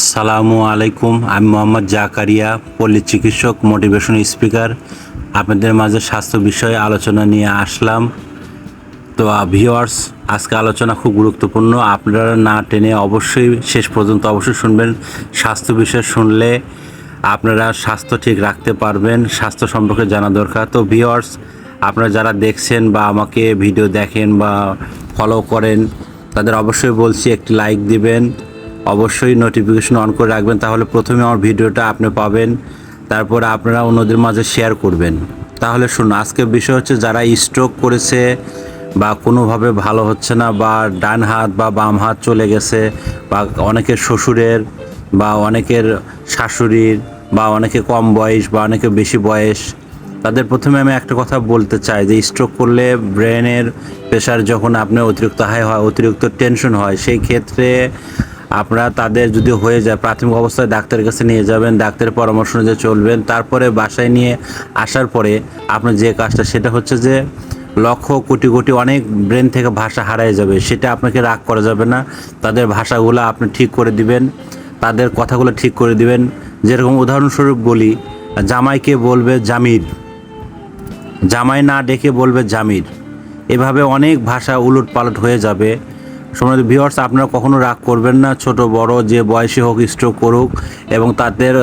আসসালামু আলাইকুম, আমি মোহাম্মদ জাকারিয়া, পল্লী চিকিৎসক, মোটিভেশন স্পিকার। আপনাদের মাঝে স্বাস্থ্য বিষয়ে আলোচনা নিয়ে আসলাম। তো ভিওয়ার্স আজকে আলোচনা খুব গুরুত্বপূর্ণ। আপনারা না টেনে অবশ্যই শেষ পর্যন্ত অবশ্যই শুনবেন। স্বাস্থ্য বিষয় শুনলে আপনারা স্বাস্থ্য ঠিক রাখতে পারবেন, স্বাস্থ্য সম্পর্কে জানা দরকার। তো ভিওয়ার্স আপনারা যারা দেখছেন বা আমাকে ভিডিও দেখেন বা ফলো করেন, তাদের অবশ্যই বলছি একটি লাইক দিবেন। অবশ্যই নোটিফিকেশন অন করে রাখবেন, তাহলে প্রথমে আমার ভিডিওটা আপনি পাবেন, তারপরে আপনারা অন্যদের মাঝে শেয়ার করবেন। তাহলে শুনুন আজকের বিষয় হচ্ছে যারা স্ট্রোক করেছে বা কোনোভাবে ভালো হচ্ছে না বা ডান হাত বা বাম হাত চলে গেছে বা অনেকের শ্বশুরের বা অনেকের শাশুড়ির বা অনেকে কম বয়স বা অনেকে বেশি বয়স, তাদের প্রথমে আমি একটা কথা বলতে চাই যে স্ট্রোক করলে ব্রেনের প্রেশার যখন আপনার অতিরিক্ত হাই হয়, অতিরিক্ত টেনশন হয়, সেই ক্ষেত্রে আপনারা তাদের যদি হয়ে যায়, প্রাথমিক অবস্থায় ডাক্তারের কাছে নিয়ে যাবেন, ডাক্তারের পরামর্শ অনুযায়ী চলবেন, তারপরে বাসায় নিয়ে আসার পরে আপনার যে কাজটা, সেটা হচ্ছে যে লক্ষ কোটি কোটি অনেক ব্রেন থেকে ভাষা হারায় যাবে, সেটা আপনাকে রাগ করা যাবে না। তাদের ভাষাগুলো আপনি ঠিক করে দিবেন, তাদের কথাগুলো ঠিক করে দিবেন। যেরকম উদাহরণস্বরূপ বলি, জামাইকে বলবে জামির, জামাই না ডেকে বলবে জামির। এভাবে অনেক ভাষা উলট পালট হয়ে যাবে। সময় ভিওয়ার্স আপনারা কখনো রাগ করবেন না, ছোট, বড়, যে বয়সে হোক স্ট্রোক করুক, এবং তাদের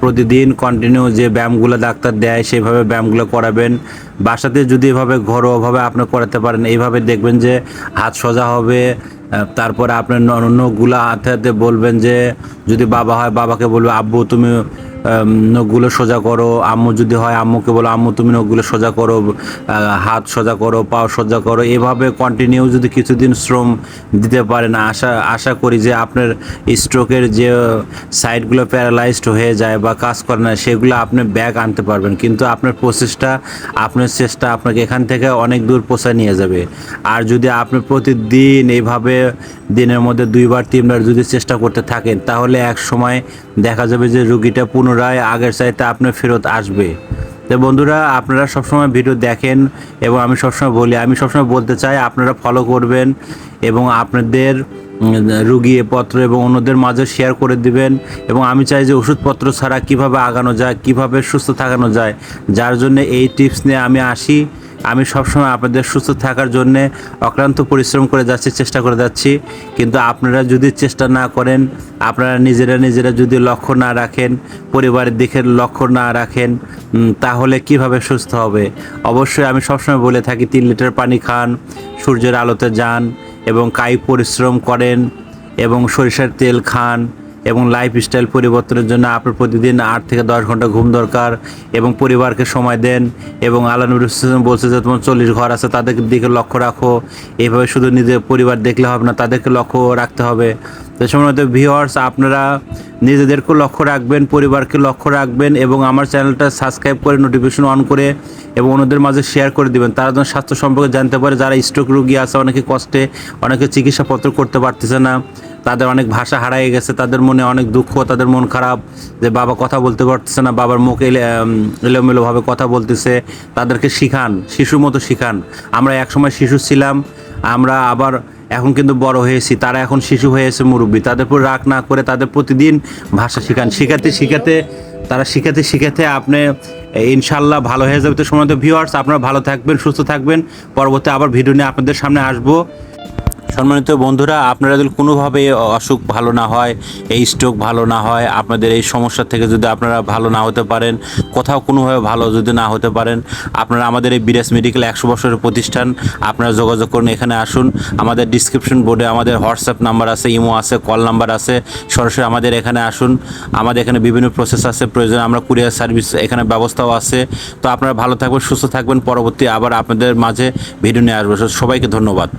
প্রতিদিন কন্টিনিউ যে ব্যায়ামগুলো ডাক্তার দেয়, সেভাবে ব্যায়ামগুলো করাবেন। বাসাতে যদি এভাবে ঘরোয়াভাবে আপনি করাতে পারেন, এইভাবে দেখবেন যে হাত সোজা হবে তারপরে আপনার নখগুলো হাতে হাতে বলবেন যে, যদি বাবা হয়, বাবাকে বলবে, আব্বু, তুমি নখগুলো সোজা করো। আম্মু যদি হয়, আম্মুকে বলো, আম্মু, তুমি নখগুলো সোজা করো হাত সোজা করো পাও সোজা করো। এভাবে কন্টিনিউ যদি কিছুদিন শ্রম দিতে পারেন, আশা আশা করি যে আপনার স্ট্রোকের যে সাইডগুলো প্যারালাইজড হয়ে যায় বা কাজ করে না, সেগুলো আপনি ব্যাক আনতে পারবেন। কিন্তু আপনার প্রসেসটা আপনার চেষ্টা আপনাকে এখান থেকে অনেক দূর পৌঁছায় নিয়ে যাবে। আর যদি আপনি প্রতিদিন এইভাবে দিনের মধ্যে দুইবার, তিনবার যদি চেষ্টা করতে থাকেন, তাহলে এক সময় দেখা যাবে যে রুগীটা পুনরায় আগের চাইতে আপনার ফেরত আসবে। তো বন্ধুরা, আপনারা সবসময় ভিডিও দেখেন এবং আমি সবসময় বলি, আমি সবসময় বলতে চাই, আপনারা ফলো করবেন এবং আপনাদের রুগী পত্র এবং অন্যদের মাঝে শেয়ার করে দিবেন এবং আমি চাই যে ওষুধপত্র ছাড়া কীভাবে আগানো যায়, কীভাবে সুস্থ থাকানো যায়, যার জন্য এই টিপস নিয়ে আমি আসি। আমি সবসময় আপনাদের সুস্থ থাকার জন্যে অক্লান্ত পরিশ্রম করে যাচ্ছি, চেষ্টা করে যাচ্ছি। কিন্তু আপনারা যদি চেষ্টা না করেন, আপনারা নিজেরা নিজেরা যদি লক্ষ্য না রাখেন, পরিবারের দিকে লক্ষ্য না রাখেন তাহলে কীভাবে সুস্থ হবে? অবশ্যই আমি সবসময় বলে থাকি, তিন লিটার পানি খান, সূর্যের আলোতে যান এবং কায়িক পরিশ্রম করেন এবং সরিষার তেল খান। এবং লাইফস্টাইল পরিবর্তনের জন্য আপনার প্রতিদিন আট থেকে দশ ঘণ্টা ঘুম দরকার এবং পরিবারকে সময় দেন এবং আল্লাহ নবী বলছে যে, তোমার চল্লিশ ঘর আছে তাদের দিকে লক্ষ্য রাখো। এভাবে শুধু নিজের পরিবার দেখলে হবে না, তাদেরকে লক্ষ্য রাখতে হবে। তো সময় ভিওয়ার্স আপনারা নিজেদেরকে লক্ষ্য রাখবেন, পরিবারকে লক্ষ্য রাখবেন এবং আমার চ্যানেলটা সাবস্ক্রাইব করে নোটিফিকেশন অন করে এবং অন্যদের মাঝে শেয়ার করে দিবেন। তারা যেন স্বাস্থ্য সম্পর্কে জানতে পারে, যারা স্ট্রোক রুগী আছে, অনেকে কষ্টে, অনেকে চিকিৎসাপত্র করতে পারতেছে না, তাদের অনেক ভাষা হারাই গেছে, তাদের মনে অনেক দুঃখ, তাদের মন খারাপ যে বাবা কথা বলতে পারতেছে না, বাবার মুখ এলে এলোমেলোভাবে কথা বলতেছে, তাদেরকে শিখান, শিশুর মতো শিখান। আমরা একসময় শিশু ছিলাম, আমরা আবার এখন কিন্তু বড় হয়েছি, তারা এখন শিশু হয়েছে মুরব্বী। তাদের উপর রাগ না করে তাদের প্রতিদিন ভাষা শেখান। শেখাতে শিখাতে, তারা শিখাতে শিখাতে আপনি ইনশাল্লাহ ভালো হয়ে যাবে। তো সময় ভিউয়ার্স আপনারা ভালো থাকবেন, সুস্থ থাকবেন। পরবর্তী আবার ভিডিও নিয়ে আপনাদের সামনে আসব। সম্মানিত বন্ধুরা, আপনারা যদি কোনোভাবে অসুখ ভালো না হয়, এই স্ট্রোক ভালো না হয়, আপনাদের এই সমস্যা থেকে যদি আপনারা ভালো না হতে পারেন, কোথাও কোনোভাবে ভালো যদি না হতে পারেন, আপনারা আমাদের এই বিরাস মেডিকেল একশো বছরের প্রতিষ্ঠান, আপনারা যোগাযোগ করুন, এখানে আসুন। আমাদের ডিসক্রিপশন বোর্ডে আমাদের হোয়াটসঅ্যাপ নাম্বার আছে, ইমো আছে কল নাম্বার আছে, সরাসরি আমাদের এখানে আসুন। আমাদের এখানে বিভিন্ন প্রসেস আছে, প্রয়োজন আমরা কুরিয়ার সার্ভিস এখানে ব্যবস্থাও আছে। তো আপনারা ভালো থাকবেন, সুস্থ থাকবেন, পরবর্তী আবার আপনাদের মাঝে ভিডিও নিয়ে আসব। সবাইকে ধন্যবাদ।